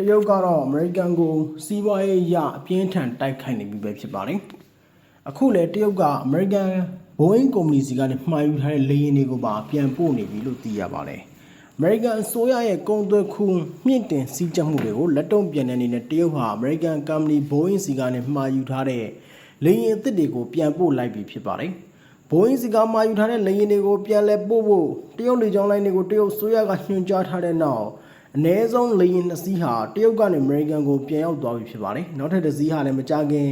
တရုတ်ကတော့အမေရိကန်ကိုစီးပွားရေးအရအပြင်းထန်တိုက်ခိုက်နေပြီပဲဖြစ်ပါတယ်အခုလေတရုတ်ကအမေရိကန်ဘိုးအင်းကုမ္ပဏီစီကနေမှာယူထားတဲ့လေယာဉ်တွေကိုပါပြန်ပို့နေပြီလို့သိရပါတယ်အမေရိကန်အစိုးရရဲ့ကုန်သွယ်ခွန်မြင့်တင်စည်းကြပ်မှုတွေကိုလက်တုံ့ပြန်တဲ့အနေနဲ့တရုတ်ဟာအမေရိကန်ကုမ္ပဏီဘိုးအင်းစီကနေမှာယူထားတဲ့လေယာဉ်အသစ်တွေကိုပြန်ပို့လိုက်ပြီဖြစ်ပါတယ်ဘိုးအင်းစီကမှာယူထားတဲ့လေယာဉ်တွေကိုပြန်လဲပို့ဖို့တရုတ်လေကြောင်းလိုင်းတွေကိုတရုတ်ဆိုရကညွှန်ကြားထားတဲ့နောက် အ ਨੇ ဆုံးလေယာဉ်နှစ်စီးဟာတရုတ်ကနေအမေရိကန်ကိုပြန်ရောက်သွားပြီဖြစ်ပါတယ်။နောက်ထပ်တစ်စီးဟာလည်းမကြခင်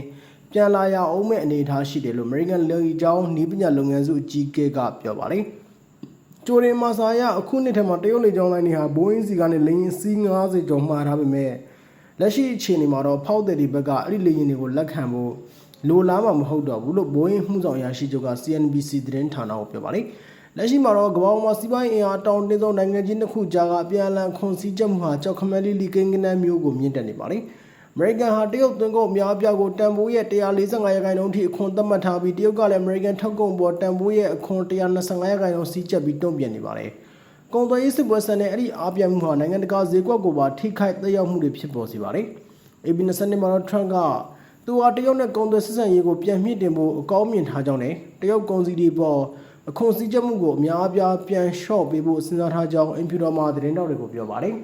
ပြန်လာရအောင်မဲ့အနေအထားရှိတယ်လို့အမေရိကန်လေကြောင်းနီးပညာလုပ်ငန်းစုအကြီးအကဲကပြောပါတယ်။ကျိုရင်မာစာရအခုနှစ်ထဲမှာတရုတ်လေကြောင်းလိုင်းတွေဟာဘိုးအင်းစီကနေလေယာဉ်စီး90ကျော်မှားထားပေမဲ့လက်ရှိအခြေအနေမှာတော့ဖောက်တဲ့ဒီဘက်ကအဲ့ဒီလေယာဉ်တွေကိုလက်ခံဖို့လိုလားမှာမဟုတ်တော့ဘူးလို့ဘိုးရင်မှုဆောင်အရာရှိချုပ်က CNBC သတင်းဌာနကိုပြောပါတယ်။ လက်ရှိမှာတော့ကမ္ဘာပေါ်မှာစီးပွားရေးအင်အားတောင်းတင်းဆုံးနိုင်ငံကြီးတစ်ခုကြားကအပြန်အလှန်ခွန်စည်းချက်မှုဟာကြောက်ခမဲလေးလီကိန်းကနန်းမျိုးကိုမြင့်တက်နေပါတယ်။အမေရိကန်ဟာတရုတ်သွင်းကုန်အများအပြားကိုတန်ဖိုးရဲ့145ရာခိုင်နှုန်းထိအခွန်သတ်မှတ်ထားပြီးတရုတ်ကလည်းအမေရိကန်ထုတ်ကုန်ပေါ်တန်ဖိုးရဲ့အခွန်125ရာခိုင်နှုန်းစီးချက်ပြီးတုံ့ပြန်နေပါတယ်။ကုန်သွယ်ရေးစစ်ပွဲဆန်တဲ့အဲ့ဒီအားပြမှုဟာနိုင်ငံတကာဈေးကွက်ကိုပါထိခိုက်သက်ရောက်မှုတွေဖြစ်ပေါ်စေပါတယ်။ AB 20မှာတော့ Trump ကသူဟာတရုတ်နဲ့ကုန်သွယ်ဆက်ဆံရေးကိုပြန်မြင့်တင်ဖို့အကောင်းမြင်ထားကြောင်းနဲ့တရုတ်ကုန်စည်တွေပေါ် အခွန်စည်းချက်မှုကိုအများအပြားပြန်လျှော့ပေးဖို့စဉ်းစားထားကြောင်းအင်ဖြူတော်မှာသတင်းတောက်တွေကိုပြောပါတယ်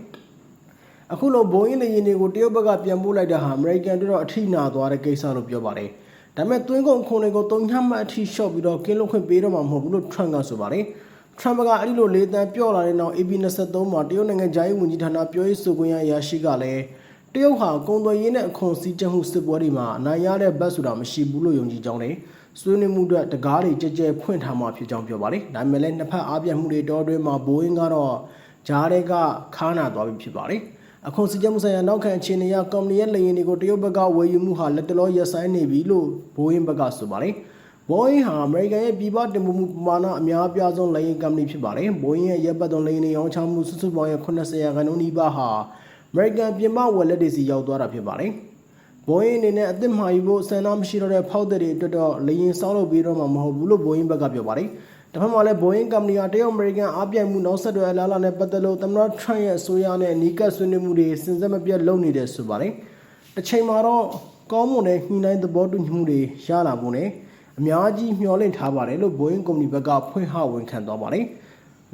။အခုလိုဘိုးအင်းလေယာဉ်တွေကိုတရုတ်ဘက်ကပြန်ပို့လိုက်တာဟာအမေရိကန်တို့တော့အထိနာသွားတဲ့ကိစ္စလို့ပြောပါတယ်။ဒါပေမဲ့သွင်းကုန်ခွန်တွေကိုတုံ့ညမှတ်အထိလျှော့ပြီးတော့ကင်းလွတ်ခွင့်ပေးတော့မှာမဟုတ်ဘူးလို့ Trump ကဆိုပါတယ်။ Trump ကအဲ့ဒီလိုလေတံပြော့လာတဲ့နောက် AB 23 မှာတရုတ်နိုင်ငံဂျာရေးဝန်ကြီးဌာနပြောရေးဆိုခွင့်ရအရာရှိကလည်းတရုတ်ဟာကုန်သွယ်ရေးနဲ့အခွန်စည်းချက်မှုစစ်ပွဲတွေမှာအနိုင်ရတဲ့ဘက်ဆိုတာမရှိဘူးလို့ယုံကြည်ကြောင်းနဲ့ ဆွေးနွေးမှုအတွက်တကားတွေကြဲကြဲဖွင့်ထားမှဖြစ်ကြောင်းပြောပါတယ်။ဒါပေမဲ့လည်းနှစ်ဖက်အားပြတ်မှုတွေတောအတွင်းမှာဘိုးအင်းကတော့ဂျားတွေကခါနာသွားပြီဖြစ်ပါတယ်။အခွန်စည်းချက်မှုဆိုင်ရာနောက်ခံအခြေအနေအရကုမ္ပဏီရဲ့လေယာဉ်တွေကိုတရုတ်ဘက်ကဝယ်ယူမှုဟာလက်တလောရပ်ဆိုင်းနေပြီလို့ဘိုးအင်းဘက်ကဆိုပါတယ်။ဘိုးအင်းဟာအမေရိကန်ရဲ့ပြည်ပတင်ပို့မှုပမာဏအများအပြားဆုံးလေယာဉ်ကုမ္ပဏီဖြစ်ပါတယ်။ဘိုးအင်းရဲ့ရပ်ပတ်သွန်လေယာဉ်တွေရောင်းချမှုစုစုပေါင်းရဲ့80ရာခိုင်နှုန်းနီးပါးဟာအမေရိကန်ပြည်ပဝယ်လက်တွေစီရောက်သွားတာဖြစ်ပါတယ်။ ဘိုးအင်းအနေနဲ့အသစ်မှာယူဖို့စံနာမရှိတော့တဲ့ဖောက်တဲ့တွေအတွက်တော့လေယာဉ်စောင်းလုပ်ပြီးတော့မှမဟုတ်ဘူးလို့ဘိုးအင်းဘက်ကပြောပါတယ်။တဖက်မှာလည်းဘိုးအင်းကုမ္ပဏီဟာတရုတ်အမေရိကန်အားပြိုင်မှုနောက်ဆက်တွဲအလားအလာနဲ့ပတ်သက်လို့သမ္မတထရန့်ရဲ့အစိုးရနဲ့နီးကပ်ဆွေးနွေးမှုတွေစဉ်ဆက်မပြတ်လုပ်နေတယ်ဆိုပါတယ်။တစ်ချိန်မှာတော့ကောင်းမွန်တဲ့ညှိနှိုင်းသဘောတူညီမှုတွေရလာဖို့နဲ့အများကြီးမျှော်လင့်ထားပါတယ်လို့ Boeing ကုမ္ပဏီဘက်ကဖွင့်ဟဝန်ခံသွားပါတယ်။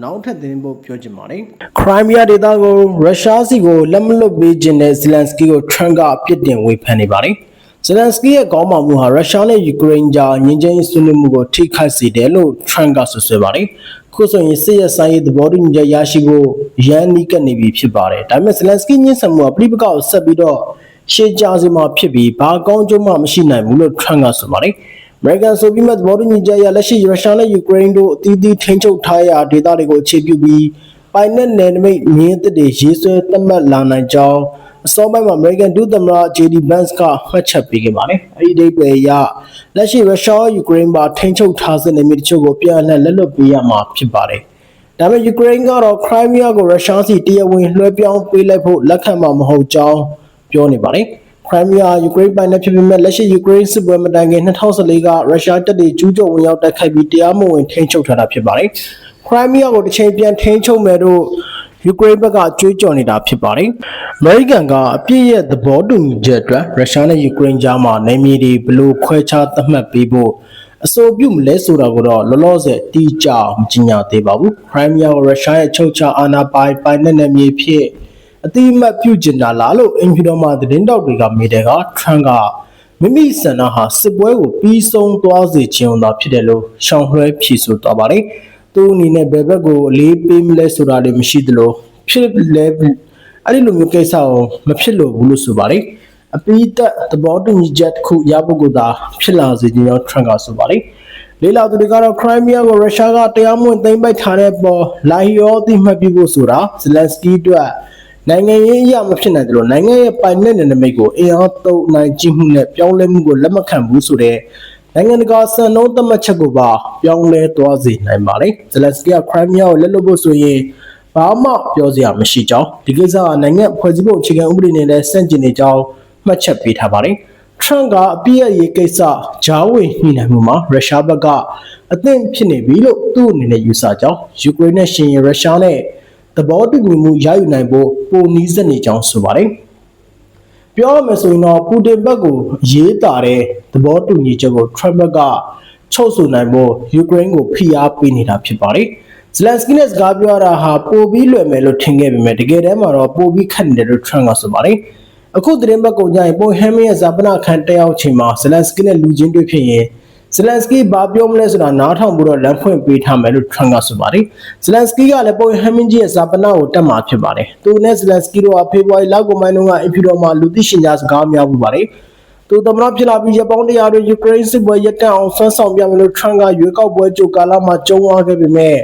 နောက်ထပ်သတင်းပို့ပြောချင်ပါတယ်။ Crimea ဒေသကိုရုရှားစီကိုလက်မလွတ်ပေးခြင်းနဲ့ Zelensky ကို Trump ကအပြစ်တင်ဝေဖန်နေပါတယ်။ Zelensky ရဲ့ကောင်းပါမှုဟာရုရှားနဲ့ယူကရိန်းကြားငြင်းချမ်းရေးဆွေးနွေးမှုကိုထိခိုက်စေတယ်လို့ Trump ကဆွဆွဲပါတယ်။ခုဆိုရင်စစ်ရဲဆိုင်ရေးသဘောတူညီချက်ရရှိဖို့ရန်နီးကပ်နေပြီဖြစ်ပါတယ်။ဒါပေမဲ့ Zelensky ညှင်းဆန်မှုကပြိပကောက်ဆက်ပြီးတော့ရှေ့ကြစေမှာဖြစ်ပြီးဘာကောင်းကျိုးမှမရှိနိုင်ဘူးလို့ Trump ကဆိုပါတယ်။ American ဆိုပြီးမှသဘောတူညီချက်အရလက်ရှိရုရှားနဲ့ယူကရိန်းတို့အသီးသီးထိန်းချုပ်ထားရာဒေသတွေကိုအခြေပြုပြီးပိုင်နက်နယ်နိမိတ်မြင်းအသစ်တွေရေးဆွဲသတ်မှတ်လာနိုင်ကြောင်းအစောပိုင်းမှာ American ဒုသမ္မတ JD Vance ကမှတ်ချက်ပေးခဲ့ပါတယ်။အဲဒီအဓိပ္ပာယ်အရလက်ရှိရုရှားယူကရိန်းမှာထိန်းချုပ်ထားတဲ့နေမြေတချို့ကိုပြန်လည်လက်လွတ်ပေးရမှာဖြစ်ပါတယ်။ဒါပေမဲ့ယူကရိန်းကတော့ Crimea ကိုရုရှားစီတရားဝင်လွှဲပြောင်းပေးလိုက်ဖို့လက်ခံမှာမဟုတ်ကြောင်းပြောနေပါတယ်။ Crimea ယူကရိန်းပိုင်နယ်ဖြစ်ပေမဲ့လက်ရှိယူကရိန်းစစ်ပွဲမတိုင်ခင်2014ကရုရှားတပ်တွေကျူးကျော်ဝင်ရောက်တိုက်ခိုက်ပြီးတရားမဝင်ထိန်းချုပ်ထားတာဖြစ်ပါတယ်။ Crimea ကိုတစ်ချိန်ပြန်ထိန်းချုပ်မယ်လို့ယူကရိန်းဘက်ကကြွေးကြော်နေတာဖြစ်ပါတယ်။ American ကအပြည့်ရဲ့သဘောတူညီချက်အတွက်ရုရှားနဲ့ယူကရိန်းကြားမှာနိုင်မြေတွေဘလို့ခွဲခြားသတ်မှတ်ပေးဖို့အဆိုပြုမလဲဆိုတာကိုတော့လောလောဆယ်တိကျမကြေညာသေးပါဘူး။ Crimea ကိုရုရှားရဲ့ချုပ်ချာအာဏာပိုင်ပိုင်နယ်နယ်မြေဖြစ် အတိအမှတ်ပြုကျင်တာလားလို့အင်ဖြူတော်မှာသတင်းတောက်တွေကမေးတဲ့က Trump ကမိမိဆန္ဒဟာစစ်ပွဲကိုပြီးဆုံးသွားစေခြင်းသာဖြစ်တယ်လို့ရှောင်လွှဲဖြေဆိုသွားပါတယ်။သူအနေနဲ့ဘယ်ဘက်ကိုအလေးပေးမလဲဆိုတာလည်းမရှိသလိုဖြစ်လဲအဲ့ဒီလိုမျိုးကိစ္စကိုမဖြစ်လို့ဘူးလို့ဆိုပါတယ်။အပိသက်သဘောတူညီချက်တစ်ခုရဖို့ကိုသာဖြစ်လာစေခြင်းကြောင့် Trump ကဆိုပါတယ်။လေလာသူတွေကတော့ Crimea ကိုရုရှားကတရားမဝင်သိမ်းပိုက်ထားတဲ့ပေါ်လာဟီယောသိမှတ်ပြုဖို့ဆိုတာ Zelensky အတွက် နိုင်ငံရေးအရာမဖြစ်နိုင်တယ်လို့နိုင်ငံရဲ့ပိုင်နယ်နယ်နိမိတ်ကိုအင်အားသုံးနိုင်ကြည့်မှုနဲ့ပြောင်းလဲမှုကိုလက်မခံဘူးဆိုတဲ့နိုင်ငံတကာစံနှုန်းသတ်မှတ်ချက်ကိုပါပြောင်းလဲသွားစေနိုင်ပါတယ်။ဇလက်စကီကခရိုင်းမီးယားကိုလက်လွတ်ဖို့ဆိုရင်ဘာမှပြောစရာမရှိကြောင်းဒီကိစ္စကနိုင်ငံဖွဲ့စည်းပုံအခြေခံဥပဒေနဲ့လည်းဆန့်ကျင်နေကြောင်းမှတ်ချက်ပေးထားပါတယ်။ Trump ကအပြည့်အရေးကိစ္စဂျားဝင်ညှိနှိုင်းမှုမှာရုရှားဘက်ကအသင့်ဖြစ်နေပြီလို့သူ့အနေနဲ့ယူဆကြောင်းယူကရိန်းနဲ့ရှင်ရုရှားနဲ့ သဘောတူညီမှုရယူနိုင်ဖို့ပုံနီးစက်နေကြောင်းဆိုပါတယ်။ပြောရမယ်ဆိုရင်တော့ပူတင်ဘက်ကိုအရေးတာတဲ့သဘောတူညီချက်ကိုထရမ့်ဘက်ကချုပ်ဆိုနိုင်ဖို့ယူကရိန်းကိုဖိအားပေးနေတာဖြစ်ပါတယ်။ဇလန်စကီနဲ့စကားပြောရတာဟာပိုပြီးလွယ်မယ်လို့ထင်ခဲ့ပေမဲ့တကယ်တမ်းမှာတော့ပိုပြီးခက်နေတယ်လို့ထရမ့်ကဆိုပါတယ်။အခုသတင်းဘက်ကုန်ကြရင်ပိုဟမ်မင်းရဲ့ဇာပနာခန်တက်ရောက်ချိန်မှာဇလန်စကီနဲ့လူချင်းတွေ့ဖြစ်ရင် ဇလန်စကီဘာပြောမလဲဆိုတာနားထောင်ပြီးတော့လမ်းဖွင့်ပေးထားမယ်လို့ထရန့်ကဆိုပါတယ်။ဇလန်စကီကလည်းပေါ်ဟမ်မင်ဂျီရဲ့ဇာပနာကိုတက်မှာဖြစ်ပါတယ်။သူနဲ့ဇလန်စကီတို့ကဖေဖော်ဝါရီလကုန်ပိုင်းတုန်းကအင်ဖီတော်မှာလူသိရှင်ကြားစကားများပူပါတယ်။သူသမရဖြစ်လာပြီးရပောင်းတရားတွေယူကရိန်းစစ်ပွဲရပ်တန့်အောင်ဆွမ်းဆောင်ပြမယ်လို့ထရန့်ကရွေးကောက်ပွဲကြိုကာလမှာကြုံသွားခဲ့ပေမဲ့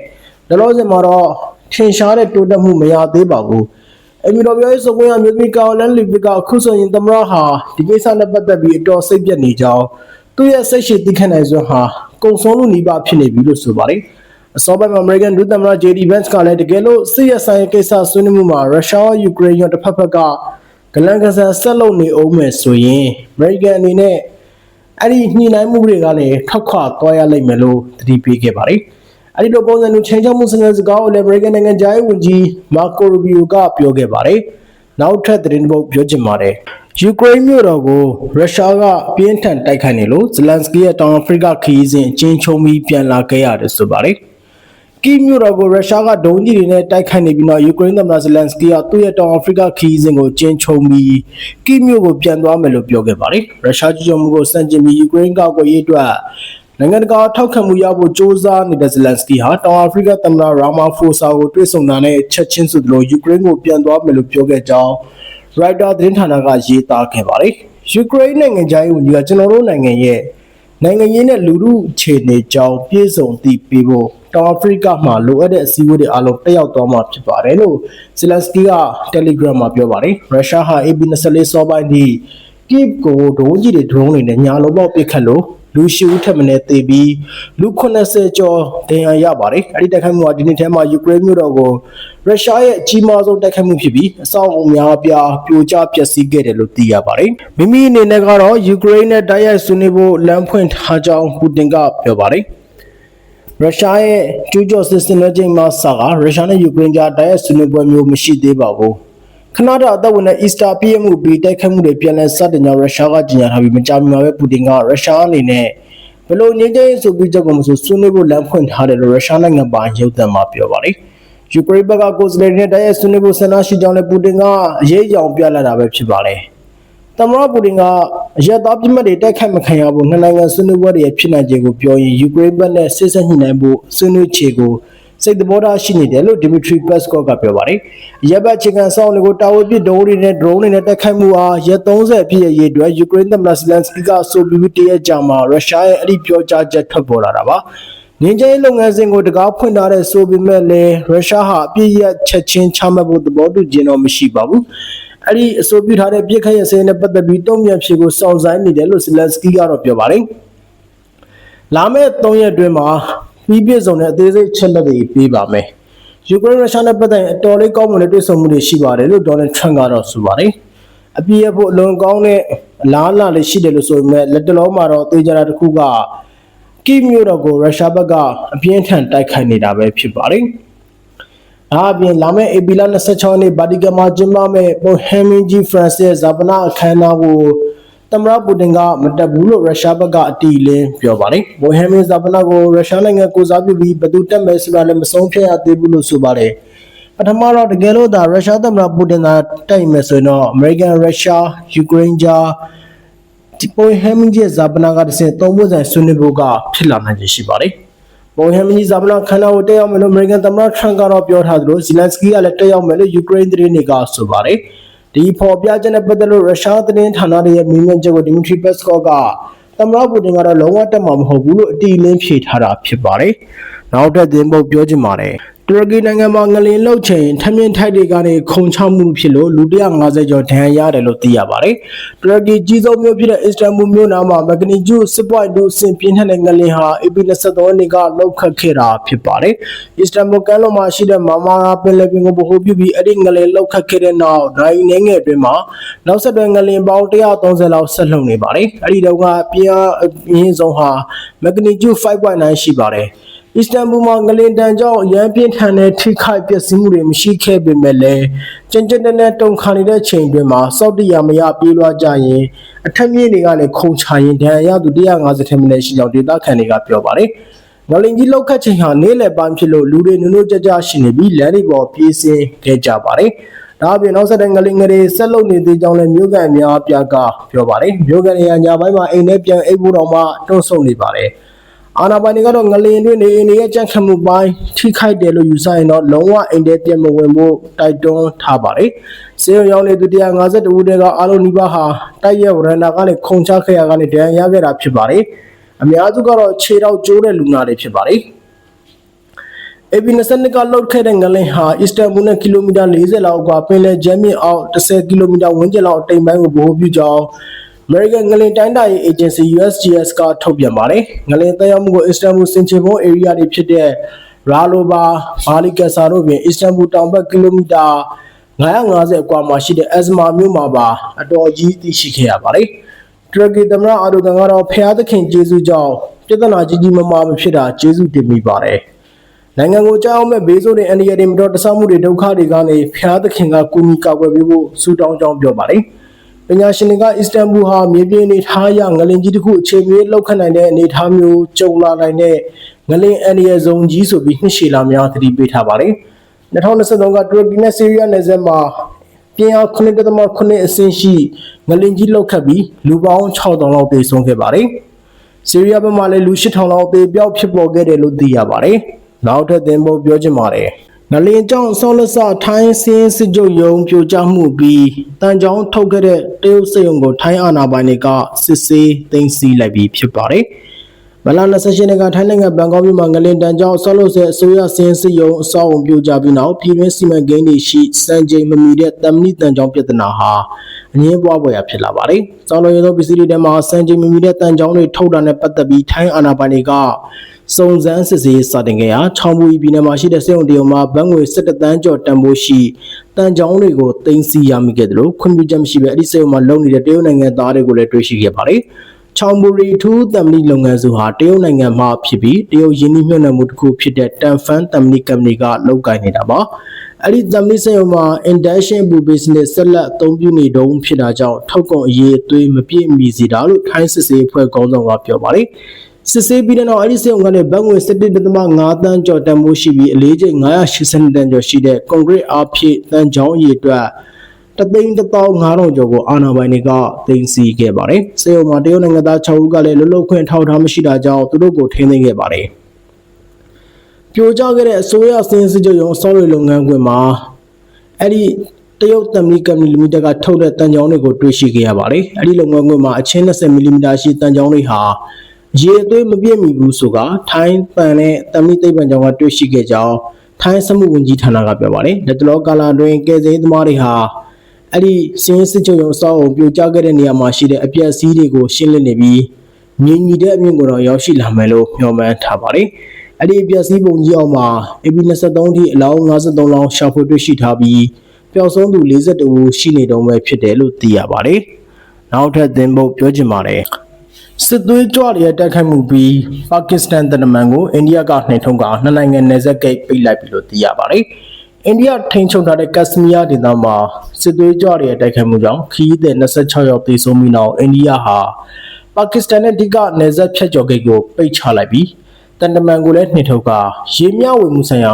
လောလောဆယ်မှာတော့ထင်ရှားတဲ့တိုးတက်မှုမရသေးပါဘူး။အမီတော်ပြောရေးဆိုခွင့်ရမြို့မိကာလန်လီဗီကအခုဆိုရင်သမရဟာဒီကိစ္စနဲ့ပတ်သက်ပြီးအတော်စိတ်ပြတ်နေကြောင်း သူ့ရဲ့စိတ်ရှိသိခံနိုင်စွမ်းဟာကုံဆုံးလို့နှီးပါဖြစ်နေပြီလို့ဆိုပါတယ်။အစောပိုင်းမှာ American ဒုသမ္မတ JD Vance ကလည်းတကယ်လို့စစ်ရဆိုင်ကိစ္စဆွေးနွေးမှုမှာရုရှားယူကရိန်းရောတစ်ဖက်ဖက်ကဂလန်ကစားဆက်လုပ်နေအောင်မယ်ဆိုရင် American အနေနဲ့အဲ့ဒီညှိနှိုင်းမှုတွေကနေထောက်ခွာသွားရလိမ့်မယ်လို့သတိပေးခဲ့ပါတယ်။အဲ့ဒီလိုပုံစံမျိုးချိန်ချမှုစနစ်စကားကိုလည်း American နိုင်ငံသားရေးဝန်ကြီး Marco Rubio ကပြောခဲ့ပါတယ်။ နောက်ထပ်သတင်းတစ်ပုဒ်ပြောချင်ပါတယ်။ယူကရိန်းမြို့တော်ကိုရုရှားကပြင်းထန်တိုက်ခိုက်နေလို့ဇလန်စကီရဲ့တောင်အာဖရိကခီးစဉ်အချင်းချုံပြီးပြန်လာခဲ့ရတယ်ဆိုပါတယ်။ကီမြို့တော်ကိုရုရှားကဒုံးကြီးတွေနဲ့တိုက်ခိုက်နေပြီးတော့ယူကရိန်းသမ္မတဇလန်စကီကသူ့ရဲ့တောင်အာဖရိကခီးစဉ်ကိုကျင်းချုံပြီးကီမြို့ကိုပြန်သွားမယ်လို့ပြောခဲ့ပါတယ်။ရုရှားကြီးချုပ်မှုကိုစန့်ကျင်ပြီးယူကရိန်းကောက်ွယ်ရေးအတွက် နိုင်ငံတကာထောက်ခံမှုရဖို့စ조사နေတဲ့ဇလန်စကီဟာတောင်အာဖရိကသမ္မတရာမာဖိုဆာကိုတွေ့ဆုံတာနဲ့ချက်ချင်းဆိုသလိုယူကရိန်းကိုပြန်သွားမယ်လို့ပြောခဲ့ကြောင်းရိုက်တာသတင်းဌာနကရေးသားခဲ့ပါတယ်။ယူကရိန်းနိုင်ငံသားရေးဝန်ကြီးကကျွန်တော်တို့နိုင်ငံရဲ့နိုင်ငံရေးနဲ့လူမှုခြေနေကြောင်းပြည့်စုံသိပေးဖို့တောင်အာဖရိကမှာလိုအပ်တဲ့အစည်းအဝေးတွေအားလုံးတက်ရောက်သွားမှာဖြစ်ပါတယ်လို့ဇလန်စကီက Telegram မှာပြောပါတယ်။ရုရှားဟာ AB24 စောပိုင်းဒီကိဗ်ကိုဒုံးကြီးတွေ drone တွေနဲ့ညာလုံးပေါက်ပစ်ခတ်လို့ လူရှိဦးထက်မင်းသေပြီးလူ80ကျော်ဒဏ်ရာရပါတယ်။အဲဒီတိုက်ခိုက်မှုကဒီနေ့ထဲမှာယူကရိန်းမြို့တော်ကိုရုရှားရဲ့အကြီးမားဆုံးတိုက်ခိုက်မှုဖြစ်ပြီးအဆောက်အအုံများအပြားပြိုကျပျက်စီးခဲ့တယ်လို့သိရပါတယ်။မိမိအနေနဲ့ကတော့ယူကရိန်းနဲ့တိုက်ရိုက်ဆွေးနွေးဖို့လမ်းဖွင့်ထားကြောင်းပူတင်ကပြောပါတယ်။ရုရှားရဲ့ကျူးကျော်စစ်စင်တဲ့ချိန်မှာစကားရုရှားနဲ့ယူကရိန်းကြားတိုက်ရိုက်ဆွေးနွေးပွဲမျိုးမရှိသေးပါဘူး။ ခဏတာအသက်ဝင်တဲ့ Easter ပြည့်မှုပြီးတိုက်ခိုက်မှုတွေပြန်လည်စတင်ကြောင်းရုရှားကကြေညာထားပြီးမကြာမီမှာပဲပူတင်ကရုရှားအနေနဲ့ဘယ်လိုငြိမ်းချမ်းရေးဆိုပြီးချက်ကိုမဆိုဆွေးနွေးဖို့လမ်းဖွင့်ထားတယ်လို့ရုရှားနိုင်ငံပိုင်ရုပ်သံမှာပြောပါတယ်။ယူကရိန်းဘက်ကကိုယ်စားလှယ်တွေနဲ့တိုက်ရိုက်ဆွေးနွေးဖို့ဆန္ဒရှိကြောင်းလည်းပူတင်ကအရေးအယောင်ပြလာတာပဲဖြစ်ပါတယ်။သမ္မတပူတင်ကအရက်သားပြစ်မှတ်တွေတိုက်ခိုက်မခံရဘူးနှစ်နိုင်ငံဆွေးနွေးပွဲတွေဖြစ်နိုင်ခြေကိုပြောရင်ယူကရိန်းဘက်နဲ့စစ်ဆက်ညှိနှိုင်းဖို့ဆွေးနွေးခြေကို စိတ်တဘောထားရှိနေတယ်လို့ Dmitry Peskov ကပြောပါတယ်။ရပ်ဘက်အခြေခံဆောင်တွေကိုတာဝယ်ပစ်ဒုံးတွေနဲ့ drone တွေနဲ့တိုက်ခိုက်မှုအားရက်30ပြည့်ရဲ့ရေအတွက်ယူကရိန်းသမ္မတ Zelensky ကဆိုပြီးတရက်ကြာမှာရုရှားရဲ့အဲ့ဒီပြောကြားချက်ထွက်ပေါ်လာတာပါ။ငင်းကျဲလုပ်ငန်းစဉ်ကိုတကားဖွင့်ထားတဲ့ဆိုပေမဲ့လည်းရုရှားဟာအပြည့်ရချက်ချင်းချမှတ်ဖို့သဘောတူခြင်းတော့မရှိပါဘူး။အဲ့ဒီအဆိုပြုထားတဲ့ပြစ်ခတ်ရစဲနဲ့ပတ်သက်ပြီးတုံ့ပြန်ဖြေကိုစောင့်ဆိုင်းနေတယ်လို့ Zelensky ကတော့ပြောပါတယ်။လာမယ့်3ရက်အတွင်းမှာ ပြီးပြည့်စုံတဲ့အသေးစိတ်ချက်လက်တွေပေးပါမယ်။ယူကရိန်းရုရှားနဲ့ပတ်သက်ရင်အတော်လေးကောင်းမွန်တဲ့တွေ့ဆုံမှုတွေရှိပါတယ်လို့ဒေါ်နယ်ထရန့်ကတော့ဆိုပါတယ်။အပြည့်အဖို့အလွန်ကောင်းတဲ့အလားအလာလေးရှိတယ်လို့ဆိုပေမဲ့လက်တလုံးမှာတော့သေချာတာတစ်ခုကကိမြို့တော်ကိုရုရှားဘက်ကအပြင်းထန်တိုက်ခိုက်နေတာပဲဖြစ်ပါတယ်။ဒါအပြင်လာမယ့်ဧပြီလ26ရက်နေ့ဗာတီကန်မှာကျင်းပမယ့်ပိုဟမ်မင်ဂျီဖရန့်စစ်ဇာပနာအခမ်းအနားကို သမ္မတပူတင်ကမတက်ဘူးလို့ရုရှားဘက်ကအတီးလင်းပြောပါတယ်။မိုဟမ်မင်ဇာပနာကိုရုရှားနိုင်ငံကိုစားပြုပြီးဘယ်သူတက်မယ်ဆိုတာလည်းမဆုံးဖြတ်ရသေးဘူးလို့ဆိုပါတယ်။ပထမတော့တကယ်လို့ဒါရုရှားသမ္မတပူတင်ကတိုက်မယ်ဆိုရင်တော့အမေရိကန်ရုရှားယူကရိန်းကြားဒီပိုဟမ်မင်ဂျီဇာပနာကတစင်သုံးဖို့ဆိုင်ဆွေးနွေးဖို့ကဖြစ်လာနိုင်ခြေရှိပါတယ်။ပိုဟမ်မင်ဂျီဇာပနာခန္ဓာကိုတက်ရောက်မယ်လို့အမေရိကန်သမ္မတထရန့်ကတော့ပြောထားသလိုဇီလန်စကီကလည်းတက်ရောက်မယ်လို့ယူကရိန်းသတင်းတွေကဆိုပါတယ်။ ဒီဖော်ပြချက်နဲ့ပတ်သက်လို့ရုရှားသတင်းဌာနတွေရဲ့မေးမြန်းချက်ကိုဒီမီထရီပက်စကော့ကသမ္မတပူတင်ကတော့လုံးဝတက်မှာမဟုတ်ဘူးလို့အတီးလင်းဖြေထားတာဖြစ်ပါတယ်။နောက်ထပ်သတင်းပုတ်ပြောချင်ပါတယ်။ တူရကီနိုင်ငံမှာငလင်လှုပ်ချိန်ထမင်းထိုက်တွေကနေခုံချမှုဖြစ်လို့လူ150ကျော်ဒဏ်ရာရတယ်လို့သိရပါတယ်။တူရကီကြီးဆုံးမြို့ဖြစ်တဲ့အစ္စတန်ဘူလ်မြို့နားမှာမဂနီကျူ6.2ဆင်ပြင်းထန်တဲ့ငလင်ဟာ AP23 နှစ်ကလှုပ်ခတ်ခဲ့တာဖြစ်ပါတယ်။အစ္စတန်ဘူလ်ကမ်းလွန်မှာရှိတဲ့မာမာရာပင်လယ်ပြင်ကိုဗဟိုပြုပြီးအဲ့ဒီငလင်လှုပ်ခတ်ခဲ့တဲ့နောက်နိုင်နေငယ်အတွင်းမှာနောက်ဆက်တွဲငလင်ပေါင်း130လောက်ဆက်လှုပ်နေပါတယ်။အဲ့ဒီတော့ကပြင်းအားအပြင်းဆုံးဟာမဂနီကျူ5.9ရှိပါတယ်။ အစ္စတန်ဘူမှာငလင်တန်ကြောင့်ရန်ပြင်းထန်တဲ့ထိခိုက်ပျက်စီးမှုတွေမရှိခဲ့ပေမဲ့လည်းကြင်ကြင်တနဲ့တုန်ခါနေတဲ့ချိန်တွင်မှာစောက်တရမရပြေးလွှားကြရင်အထက်မြင့်တွေကလည်းခုံချရင်ဒဏ်ရာရသူ150ထက်မနည်းရှိကြောင်းဒေသခံတွေကပြောပါတယ်။ငလင်ကြီးလောက်ခတ်ချိန်ဟာနေ့လယ်ပိုင်းဖြစ်လို့လူတွေနုံနုံကြကြရှိနေပြီးလမ်းတွေပေါ်ပြေးဆင်းခဲ့ကြပါတယ်။ဒါအပြင်နောက်ဆက်တဲ့ငလင်ငရေဆက်လုပ်နေသေးကြောင်းလည်းမြို့ကန်အများအပြားကပြောပါတယ်။မြို့ကန်တွေညာပိုင်းမှာအိမ်ထဲပြန်အိပ်ဖို့တော့မှတွန့်ဆုတ်နေပါတယ်။ အာနာပိုင်တွေကတော့ငလင်တွင်းနေအိမ်တွေရဲ့ကြန့်ခတ်မှုပိုင်းထိခိုက်တယ်လို့ယူဆရင်တော့လုံးဝအိမ်ထဲပြန်မဝင်ဖို့တိုက်တွန်းထားပါတယ်။စေယုံရောက်နေသူ152ဦးတဲကအားလုံးနီးပါးဟာတိုက်ရဲ့ဝရန်ဒါကနေခုံချခဲ့ရကနေဒဏ်ရာရခဲ့တာဖြစ်ပါတယ်။အများစုကတော့ခြေထောက်ကျိုးတဲ့လူနာတွေဖြစ်ပါတယ်။ AB 22ကလှုပ်ခဲ့တဲ့ငလင်ဟာအစ္စတန်ဘူနဲ့ကီလိုမီတာ40လောက်ကွာပင်လယ်ကျမ်းမြင့်အောက်10ကီလိုမီတာဝန်းကျင်လောက်အတိမ်ပိုင်းကိုဗဟိုပြုကြောင်း American ငလင်တိုင်းတာရေး agency USGS ကထုတ်ပြန်ပါတယ်။ငလင်တက်ရောက်မှုကိုအစ္စတန်ဘူစင်ချေဘုံ area တွေဖြစ်တဲ့ Ralova, Balikesar တို့ပြင်အစ္စတန်ဘူတောင်ဘက်ကီလိုမီတာ950အကွာမှာရှိတဲ့ Azma မြို့မှာပါအတော်ကြီးသိရှိခဲ့ရပါတယ်။တူရကီသမ္မတအာဒိုကန်ကတော့ဖျားသခင်ဂျေဇုကြောင့်ပြဿနာကြီးကြီးမားမားမဖြစ်တာဂျေဇုတင်မိပါတယ်။နိုင်ငံကိုကြောက်အောင်မဲ့ဘေးဆိုးတွေအန္တရာယ်တွေမတော်တဆမှုတွေဒုက္ခတွေကနေဖျားသခင်ကကူညီကာကွယ်ပေးဖို့ဆုတောင်းကြောင်းပြောပါတယ်။ ပညာရှင်တွေက အစ္စတန်ဘူဟာမြေပြင်အနေထားအရငလင်ကြီးတစ်ခုအခြေမြေလောက်ခတ်နိုင်တဲ့အနေအထားမျိုးကြုံလာနိုင်တဲ့ငလင်အန္တရာယ်ဇုံကြီးဆိုပြီးနှစ်ရှည်လာများသတိပေးထားပါတယ်။2023ကတူရကီနဲ့ဆီးရီးယားနယ်စပ်မှာပြင်းအား9.8အဆင့်ရှိငလင်ကြီးလောက်ခတ်ပြီးလူပေါင်း6000လောက်သေဆုံးခဲ့ပါတယ်။ဆီးရီးယားဘက်မှာလည်းလူ8000လောက်သေပြောက်ဖြစ်ပေါ်ခဲ့တယ်လို့သိရပါတယ်။နောက်ထပ်သင်ဖို့ပြောချင်ပါတယ်။ ငလင်ကြောင့်ဆောလဆထိုင်းစင်းစစ်ချုပ်ယုံပြိုကျမှုပြီးတန်ကြောင်းထုတ်ခဲ့တဲ့တရုတ်စစ်ရုံကိုထိုင်းအာဏာပိုင်တွေကစစ်ဆေးသိမ်းဆည်းလိုက်ပြီးဖြစ်ပါတယ်။မလာ28နှစ်ကထိုင်းနိုင်ငံဘန်ကောက်မြို့မှာငလင်တန်ကြောင့်ဆောလို့ဆဲအစိုးရစင်းစစ်ရုံအဆောက်အုံပြိုကျပြီးနောက်ပြည်တွင်းစီမံကိန်းတွေရှိစံချိန်မမီတဲ့တမ်မဏိတန်ကြောင့်ပြဿနာဟာအငင်းပွားပွဲရဖြစ်လာပါတယ်။ဆောလို့ရသောပစ္စည်းတွေထဲမှာစံချိန်မမီတဲ့တန်ကြောင်းတွေထုတ်တာနဲ့ပတ်သက်ပြီးထိုင်းအာဏာပိုင်တွေက စုံစမ်းစစ်ဆေးစတင်ခဲ့ရာချောင်းပူပြည်နယ်မှာရှိတဲ့စေုံတရုံမှာဘတ်ငွေ17တန်းကျော်တန်ဖိုးရှိတန်ကြောင်းတွေကိုတင်စီရမိခဲ့တယ်လို့ခွင့်ပြုချက်မရှိဘဲအဲ့ဒီစေုံမှာလုံနေတဲ့တရုတ်နိုင်ငံသားတွေကိုလည်းတွေ့ရှိခဲ့ပါတယ်။ချောင်းဘူရီထူးတမ်မဏိလုပ်ငန်းစုဟာတရုတ်နိုင်ငံမှာဖြစ်ပြီးတရုတ်ယင်းနှိမ့်နှံမှုတစ်ခုဖြစ်တဲ့တန်ဖန်တမ်မဏိကမ္ပဏီကလုပ်ကိုင်နေတာပါ။အဲ့ဒီတမ်မဏိစေုံမှာ induction bu business ဆက်လက်အသုံးပြုနေတုံးဖြစ်တာကြောင့်ထောက်ကွန်အရေးအသွေးမပြည့်မီစေတာလို့ထိုင်းစစ်စေးအဖွဲ့ကောင်းဆောင်ကပြောပါတယ်။ စစ်ဆေးပြီးတဲ့နောက်အဲ့ဒီစေုံကနေဘတ်ငွေ17.5တန်းကျော်တန်ဖိုးရှိပြီးအလေးချိန်982တန်းကျော်ရှိတဲ့ကွန်ကရစ်အားဖြင့်တန်ချောင်းရည်အတွက်တသိန်းတစ်သောင်း9000ကျော်ကိုအာဏာပိုင်တွေကတင်စီခဲ့ပါတယ်။စေုံမှာတရုတ်နိုင်ငံသား6ဦးကလည်းလွတ်လွတ်ခွင့်ထောက်ထားမရှိတာကြောင့်သူတို့ကိုထိန်းသိမ်းခဲ့ပါတယ်။ပြိုကျခဲ့တဲ့အစိုးရစင်းစစ်ချုပ်ရုံးဆော်ရီလုပ်ငန်းခွင်မှာအဲ့ဒီတရုတ်တမ်မီကမ်ပဏီလီမိတက်ကထုတ်တဲ့တန်ကြောင်းတွေကိုတွေ့ရှိခဲ့ရပါတယ်။အဲ့ဒီလုပ်ငန်းခွင်မှာအချင်း20မီလီမီတာရှိတန်ကြောင်းတွေဟာ ရေအသွေးမပြည့်မီဘူးဆိုကထိုင်းပန်နဲ့တမ်မီသိပ္ပံကျောင်းကတွေ့ရှိခဲ့ကြောင်းထိုင်းစမှုဝန်ကြီးဌာနကပြောပါတယ်။လက်တလောကာလာတွင်ကယ်ဆယ်ရေးသမားတွေဟာအဲ့ဒီစင်းစစ်ချုပ်ရုံစောက်အောင်ပြိုကျခဲ့တဲ့နေရာမှာရှိတဲ့အပြက်စီးတွေကိုရှင်းလင်းနေပြီးမြင်းညီတဲ့အမြင့်ကိုတော့ရောက်ရှိလာမယ်လို့မျှော်မှန်းထားပါတယ်။အဲ့ဒီအပြက်စီးပုံကြီးအောင်မှာ AP23 ထိအလောင်း53လောင်းရှာဖွေတွေ့ရှိထားပြီးပျောက်ဆုံးသူ42ဦးရှိနေတုန်းပဲဖြစ်တယ်လို့သိရပါတယ်။နောက်ထပ်သင်ဖို့ပြောချင်ပါတယ်။ စစ်သွေးကြွတွေရဲ့တိုက်ခိုက်မှုပြီးပါကစ္စတန်တနမန်ကိုအိန္ဒိယကနှိမ်ထုံးကနှစ်နိုင်ငံနယ်စပ်ဂိတ်ပိတ်လိုက်ပြီလို့သိရပါတယ်။အိန္ဒိယထိန်းချုပ်ထားတဲ့ကက်စမီးယားဒေသမှာစစ်သွေးကြွတွေရဲ့တိုက်ခိုက်မှုကြောင့်ခရီးသည်26ယောက်သေဆုံးပြီးနောက်အိန္ဒိယဟာပါကစ္စတန်နဲ့အဓိကနယ်စပ်ဖြတ်ကျော်ဂိတ်ကိုပိတ်ချလိုက်ပြီးတန်တမန်ကိုလည်းနှိမ်ထုတ်ကရေမြဝေမှုဆိုင်ရာ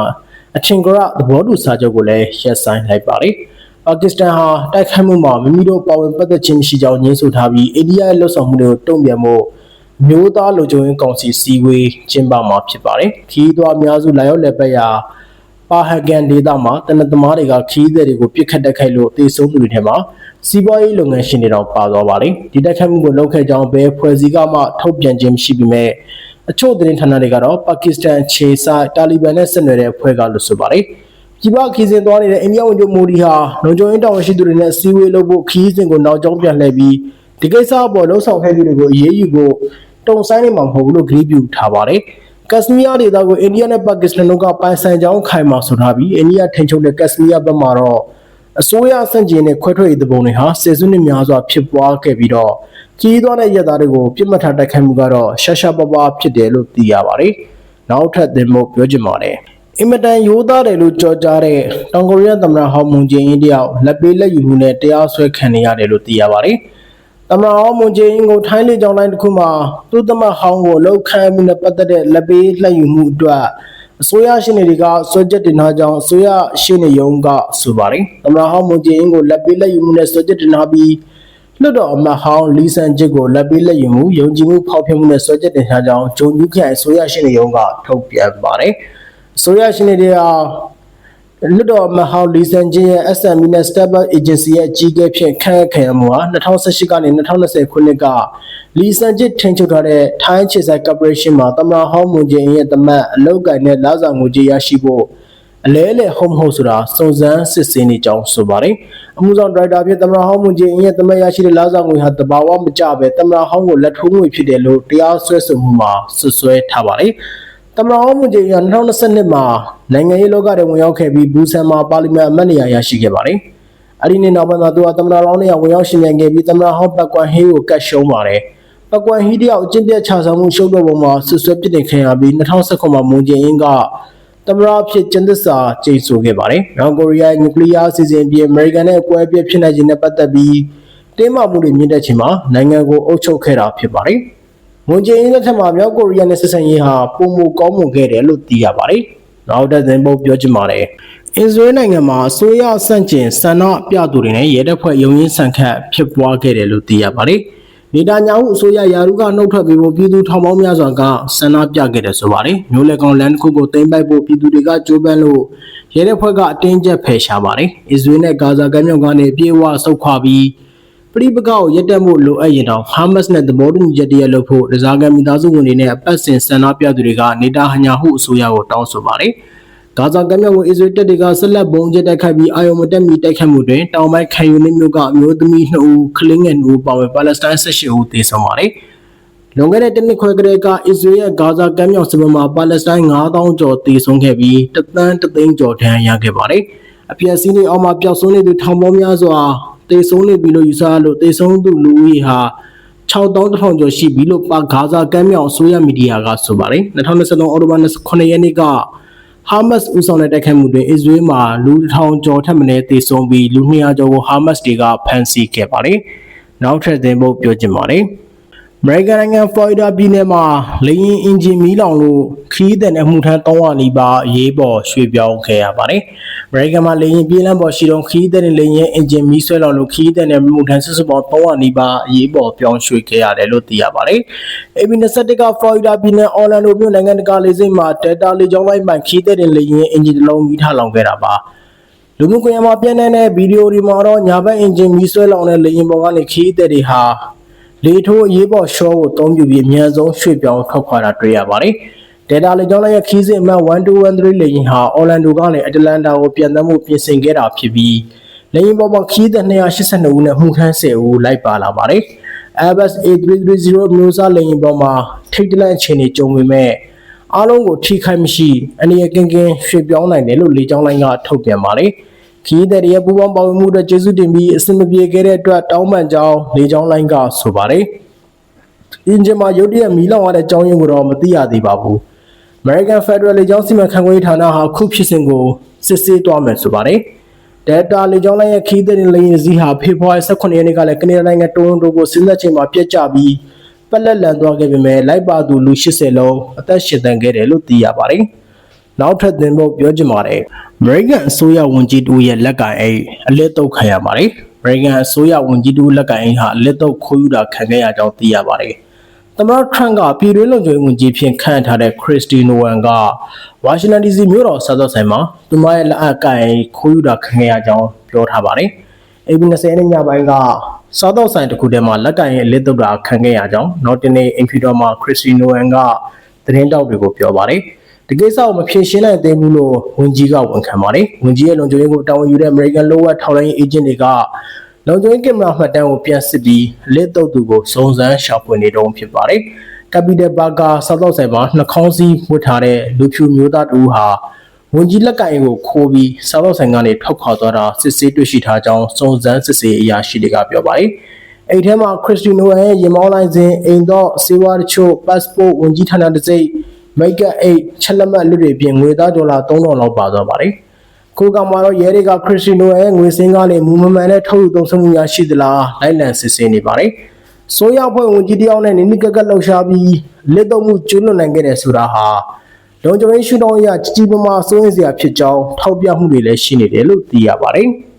အထင်ကရသဘောတူစာချုပ်ကိုလည်းရပ်ဆိုင်းလိုက်ပါတယ်။ ပါကစ္စတန်ဟာတိုက်ခိုက်မှုမှာမိမိတို့ပါဝင်ပတ်သက်ခြင်းမရှိကြောင်းညှင်းဆိုထားပြီးအိန္ဒိယရဲ့လှုပ်ဆောင်မှုတွေကိုတုံ့ပြန်ဖို့မျိုးသားလူချုပ်ရင်းကောင်စီစီဝေးကျင်းပမှာဖြစ်ပါတယ်။ခီးသွွားအများစုလာရောက်လက်ပတ်ရာပါဟကန်ဒေသမှာတနက်သမားတွေကခီးသည်တွေကိုပြစ်ခတ်တက်ခိုက်လို့တေဆုံးသူတွေထဲမှာစီးပွားရေးလုပ်ငန်းရှင်တွေတောင်ပါသွားပါတယ်။ဒီတက်ခတ်မှုကိုလုပ်ခဲ့ကြောင်းဘယ်ဖွဲ့စည်းကမှထုတ်ပြန်ခြင်းမရှိပေမဲ့အချို့သတင်းဌာနတွေကတော့ပါကစ္စတန်ခြေဆိုင်တာလီဘန်နဲ့ဆက်နွယ်တဲ့အဖွဲ့ကလို့ဆိုပါတယ်။ ပြည်ပခီးစဉ်သွားနေတဲ့အိန္ဒိယဝန်ကြီးမိုဒီဟာလုံခြုံရေးတာဝန်ရှိသူတွေနဲ့စီဝေးလုပ်ဖို့ခီးစဉ်ကိုနောက်ကျောင်းပြန်လှည့်ပြီးဒီကိစ္စအပေါ်လှုံ့ဆော်ခဲ့သူတွေကိုအရေးယူဖို့တုံဆိုင်နေမှာမဟုတ်ဘူးလို့ဂရုပြုထားပါတယ်။ကက်စမီးယားဒေသကိုအိန္ဒိယနဲ့ပါကစ္စတန်တို့ကပိုင်ဆိုင်ကြောင်းခိုင်မာဆိုထားပြီးအိန္ဒိယထိန်းချုပ်တဲ့ကက်စမီးယားဘက်မှာတော့အစိုးရစန့်ကျင်တဲ့ခွဲထွက်ရေးတပုံတွေဟာဆယ်စုနှစ်များစွာဖြစ်ပွားခဲ့ပြီးတော့ကြီးသွားတဲ့ရက်သားတွေကိုပြစ်မှတ်ထားတိုက်ခိုက်မှုကတော့ရှာရှာပပဖြစ်တယ်လို့သိရပါတယ်။နောက်ထပ်သင်ဖို့ပြောချင်ပါတယ် အင်မတန်ရိုးသားတယ်လို့ကြော်ကြားတဲ့တောင်ကိုရီးယားသမ္မတဟောင်းမွန်ဂျေအင်းတယောက်လက်ပေးလက်ယူမှုနဲ့တရားစွဲခံနေရတယ်လို့သိရပါတယ်သမ္မတဟောင်းမွန်ဂျေအင်းကိုထိုင်းလေကြောင်းလိုင်းတစ်ခုမှာသူ့သမတ်ဟောင်းကိုလောက်ခံမှုနဲ့ပတ်သက်တဲ့လက်ပေးလက်ယူမှုအတွက်အစိုးရရှင်တွေကစွဲချက်တင်ထားကြောင်းအစိုးရရှင်နေရုံးကဆိုပါတယ်သမ္မတဟောင်းမွန်ဂျေအင်းကိုလက်ပေးလက်ယူမှုနဲ့စွဲချက်တင်ထားပြီးလွတ်တော်အမတ်ဟောင်းလီဆန်ချစ်ကိုလက်ပေးလက်ယူမှုယုံကြည်မှုဖောက်ဖျက်မှုနဲ့စွဲချက်တင်ထားကြောင်းဂျုံညူခရိုင်အစိုးရရှင်နေရုံးကထုတ်ပြန်ပါတယ် အစိုးရရှင်နေတွေကလွတ်တော်မဟောင်းလီဆန်ချင်းရဲ့ SME နဲ့ Step Up Agency ရဲ့အကြီးအကဲဖြစ်ခန့်အပ်ခံရမှုဟာ2018ကနေ2020ခုနှစ်ကလီဆန်ချစ်ထင်ချုပ်ထားတဲ့ထိုင်းချစ်ဆိုင် Corporation မှာတမန်ဟောင်းမွန်ဂျင်ရဲ့တမန်အလုပ်ကိုင်တဲ့လာဆောင်ငွေကြေးရရှိဖို့အလဲအလဲဟုတ်မဟုတ်ဆိုတာစုံစမ်းစစ်ဆေးနေကြောင်းဆိုပါတယ်။အမှုဆောင်ဒါရိုက်တာဖြစ်တမန်ဟောင်းမွန်ဂျင်ရဲ့တမန်ရရှိတဲ့လာဆောင်ငွေဟာတဘာဝမကျပဲတမန်ဟောင်းကိုလက်ထိုးငွေဖြစ်တယ်လို့တရားစွဲဆိုမှုမှာဆွဆွဲထားပါတယ်။ တမန်တော်မူကြီးက2022မှာနိုင်ငံရေးလောကထဲဝင်ရောက်ခဲ့ပြီးဘူဆန်မှာပါလီမန်အမတ်နေရာရရှိခဲ့ပါတယ်။အဲဒီနေ့နောက်ပိုင်းမှာသူကတမန်တော်လောင်းနေရာဝင်ရောက်ရှင်ပြန်ခဲ့ပြီးတမန်တော်ဟောင်းပတ်ကွမ်ဟေးကိုကတ်ရှုံးပါတယ်။ပတ်ကွမ်ဟီးတယောက်အကျင့်ပြတ်ချဆောင်မှုရှုပ်တော့ပုံမှာဆွဆွဲပြစ်တင်ခံရပြီး2019မှာမွန်ဂျင်အင်းကတမန်တော်ဖြစ်ကျင်းသစ္စာကျိန်ဆိုခဲ့ပါတယ်။နောက်ကိုရီးယားနျူကလ িয়ার အစီအစဉ်အပြင်အမေရိကန်နဲ့အကွဲအပြဲဖြစ်နေခြင်းနဲ့ပတ်သက်ပြီးတင်းမာမှုတွေမြင့်တက်ခြင်းမှာနိုင်ငံကိုအုပ်ချုပ်ခဲ့တာဖြစ်ပါတယ်။ မွန်ဂျေအင်းလက်ထက်မှာမြောက်ကိုရီးယားနဲ့ဆက်ဆံရေးဟာပုံမကောင်းမွန်ခဲ့တယ်လို့သိရပါတယ်။နောက်တဲ့သင်ပုတ်ပြောချင်ပါတယ်။အစ္စရေးနိုင်ငံမှာအစိုးရဆန့်ကျင်ဆန္ဒပြသူတွေနဲ့ရဲတပ်ဖွဲ့ရုံရင်းဆန်ခတ်ဖြစ်ပွားခဲ့တယ်လို့သိရပါတယ်။နေတာညာဟုအစိုးရယာရုကနှုတ်ထွက်ပြီးဖို့ပြည်သူထောင်ပေါင်းများစွာကဆန္ဒပြခဲ့တယ်ဆိုပါတယ်။မျိုးလေကောင်လန်တစ်ခုကိုတင်ပိုက်ဖို့ပြည်သူတွေကကြိုးပမ်းလို့ရဲတပ်ဖွဲ့ကအတင်းကျပ်ဖယ်ရှားပါတယ်။အစ္စရေးနဲ့ဂါဇာကမ်းမြောင်ကနေပြေဝဆုတ်ခွာပြီး ပြိပကောက်ရက်တက်မှုလိုအပ်ရင်တော့ဟာမတ်စ်နဲ့သဘောတူညီချက်တရလုပ်ဖို့ဒဇာကန်မိသားစုဝင်တွေနဲ့အပတ်စဉ်ဆန္ဒပြသူတွေကနေတာဟညာဟုအစိုးရကိုတောင်းဆိုပါတယ်။ဂါဇာကမ်းမြောင်ကိုအစ္စရေးတပ်တွေကဆက်လက်ပုံကျက်တိုက်ခိုက်ပြီးအာယုံမတက်မီတိုက်ခိုက်မှုတွင်တောင်ပိုင်းခံယူနစ်မြို့ကအမျိုးသမီး2ဦးကလင်းငယ်2ဦးပါဝင်ပါလက်စတိုင်း18ဦးသေဆုံးပါတယ်။လွန်ခဲ့တဲ့တစ်နှစ်ခွဲကလေးကအစ္စရေးရဲ့ဂါဇာကမ်းမြောင်စစ်ပွဲမှာပါလက်စတိုင်း9000ကျော်သေဆုံးခဲ့ပြီးတသန်းတသိန်းကျော်ဒဏ်ရာရခဲ့ပါတယ်။အပြည့်အစည်းတွေအောက်မှာပျောက်ဆုံးနေသူထောင်ပေါင်းများစွာ သေဆုံးနေပြီလို့ယူဆရလို့သေဆုံးသူလူဦးရေဟာ6000ကျော်ရှိပြီလို့ပါဂါဇာကမ်းမြောင်အစိုးရမီဒီယာကဆိုပါတယ်2023အောက်တိုဘာ29ရက်နေ့ကဟာမတ်စ်ဦးဆောင်တဲ့တိုက်ခိုက်မှုတွင်အစ္စရေးမှာလူ1000ကျော်ထက်မနည်းသေဆုံးပြီးလူ200ကျော်ကိုဟာမတ်စ်တွေကဖမ်းဆီးခဲ့ပါတယ်နောက်ထပ်သင်ဖို့ပြောချင်ပါတယ်အမေရိကန်နိုင်ငံဖလော်ရီဒါပြည်နယ်မှာလေယာဉ်အင်ဂျင်မီးလောင်လို့ခရီးသည်နဲ့မှုထမ်း300နီးပါးအရေးပေါ်ရွှေ့ပြောင်းခဲ့ရပါတယ်။ အမေရိကန်မှာလေယာဉ်ပြေးလမ်းပေါ်ရှိတော့ခရီးသည်နဲ့လေယာဉ်အင်ဂျင်မီးဆွဲလောင်လို့ခရီးသည်နဲ့မှုထမ်းစုစုပေါင်း300နီးပါးအရေးပေါ်ပြောင်းရွှေ့ခဲ့ရတယ်လို့သိရပါတယ်။ AB21 ကဖလော်ရီဒါပြည်နယ်အော်လန်ဒိုမြို့နိုင်ငံတကာလေဆိပ်မှာ Delta လေကြောင်းလိုင်းပိုင်ခရီးသည်နဲ့လေယာဉ်အင်ဂျင်တစ်လုံးမီးထလောင်ခဲ့တာပါ။လူမှုကွန်ရက်မှာပြန့်နှံ့တဲ့ဗီဒီယိုတွေမှာတော့ညာဘက်အင်ဂျင်မီးဆွဲလောင်တဲ့လေယာဉ်ပေါ်ကနေခရီးသည်တွေဟာလေထိုးအရေးပေါ်ရှော့ကိုအသုံးပြုပြီးအမြန်ဆုံးရွှေ့ပြောင်းထွက်ခွာတာတွေ့ရပါတယ်။ Delta လေကြောင်းလိုင်းရဲ့ခီးစဉ်အမှတ်1213လေယာဉ်ဟာအော်လန်ဒိုကနေအတလန်တာကိုပြန်သန်းမှုပြင်ဆင်ခဲ့တာဖြစ်ပြီးလေယာဉ်ပေါ်မှာခီးသည်282ဦးနဲ့မှုထမ်း10ဦးလိုက်ပါလာပါတယ်။ Airbus A330 မျိုးစားလေယာဉ်ပေါ်မှာထိတ်တလန့်အခြေအနေကြုံပေမဲ့အားလုံးကိုထိခိုက်မရှိအနေရကင်းကင်းရွှေ့ပြောင်းနိုင်တယ်လို့လေကြောင်းလိုင်းကထုတ်ပြန်ပါတယ်။ခီးတဲ့ရဲ့ပူပေါင်းပါဝင်မှုအတွက်ကျေးဇူးတင်ပြီးအဆင်မပြေခဲ့တဲ့အတွက်တောင်းပန်ကြောင်းလေကြောင်းလိုင်းကဆိုပါတယ်။အင်ဂျင်မှာရုတ်တရက်မီးလောင်ရတဲ့အကြောင်းရင်းကိုတော့မသိရသေးပါဘူး။ American Federal လေကြောင်းစီမံခန့်ခွဲရေးဌာနဟာခုဖြစ်စဉ်ကိုစစ်ဆေးသွားမယ်ဆိုပါတယ်။ Delta လေကြောင်းလိုင်းရဲ့ခီးတဲ့လေယာဉ်စီးဟာဖေဖော်ဝါရီ18ရက်နေ့ကလည်းကနေဒါနိုင်ငံတိုရွန်တိုကိုဆင်းသက်ချိန်မှာပြက်ကျပြီးပက်လက်လန်သွားခဲ့ပေမဲ့လိုက်ပါသူလူ80လုံးအသက်ရှင်သန်ခဲ့တယ်လို့သိရပါတယ်။နောက်ထပ်သင်ဖို့ပြောချင်ပါတယ်။ American အစိုးရဝန်ကြီးတူရဲ့လက်ကင်အိတ်အလစ်တုတ်ခံရပါတယ်။ American အစိုးရဝန်ကြီးတူလက်ကင်အိတ်ဟာအလစ်တုတ်ခိုးယူတာခံခဲ့ရကြောင်းသိရပါတယ်။ သမ္မတထရန့်ကပြည်တွင်းလုံခြုံရေးဝန်ကြီးဖြင့်ခန့်ထားတဲ့ခရစ္စတီနိုဝမ်ကဝါရှင်တန် DC မြို့တော်စားသောက်ဆိုင်မှာသူမရဲ့လက်အပ်ကင်ခိုးယူတာခံခဲ့ရကြောင်းပြောထားပါတယ်။ AB 20ရက်နေ့ညပိုင်းကစားသောက်ဆိုင်တစ်ခုထဲမှာလက်ကင်ရဲ့အလစ်တုတ်တာခံခဲ့ရကြောင်းနောက်တနေ့အင်ဖီတော်မှာခရစ္စတီနိုဝမ်ကသတင်းတောက်တွေကိုပြောပါတယ်။ဒီကိစ္စကိုမဖြေရှင်းနိုင်သေးဘူးလို့ဝန်ကြီးကဝန်ခံပါတယ်။ဝန်ကြီးရဲ့လုံခြုံရေးကိုတာဝန်ယူတဲ့ American လိုဝက်ထောက်လိုင်းအေဂျင့်တွေက လုံခြုံရေးကင်မရာမှတ်တမ်းကိုပြန်စစ်ပြီးလက်တုပ်သူကိုစုံစမ်းရှာဖွေနေတုန်းဖြစ်ပါတယ်။ Capital Burger စားသောက်ဆိုင်မှာနှာခေါင်းစည်းဝတ်ထားတဲ့လူဖြူမျိုးသားတူဟာဝန်ကြီးလက်ကင်ကိုခိုးပြီးစားသောက်ဆိုင်ကနေထွက်ခွာသွားတာစစ်ဆေးတွေ့ရှိထားကြောင်းစုံစမ်းစစ်ဆေးအရာရှိတွေကပြောပါတယ်။အိမ်ထဲမှာခရစ္စတီနိုရဲ့ရင်မောင်းလိုင်းစဉ်အိမ်တော့စေဝါတချို့ passport ဝန်ကြီးဌာနတစ်စိတ်မိတ်ကပ်အိတ်ချက်လက်မှတ်လွတ်တွေပြင်ငွေသားဒေါ်လာ3000လောက်ပါသွားပါတယ်။ ကိုကမှာတော့ရဲတွေကခရစ်စတီနိုရဲ့ငွေစင်းကားနဲ့မူမမှန်တဲ့ထုတ်ယူသုံးစွဲမှုများရှိသလားလိုက်လံစစ်ဆေးနေပါတယ်။ဆိုရဖွဲ့ဝင်ကြီးတယောက်နဲ့နိနိကက်ကက်လှုပ်ရှားပြီးလက်တော့မှုကျွလွန်နိုင်ခဲ့တယ်ဆိုတာဟာလုံခြုံရေးရှုထောင့်အရကြီးကြီးမားမားစိုးရိမ်စရာဖြစ်ကြောင်းထောက်ပြမှုတွေလည်းရှိနေတယ်လို့သိရပါတယ်။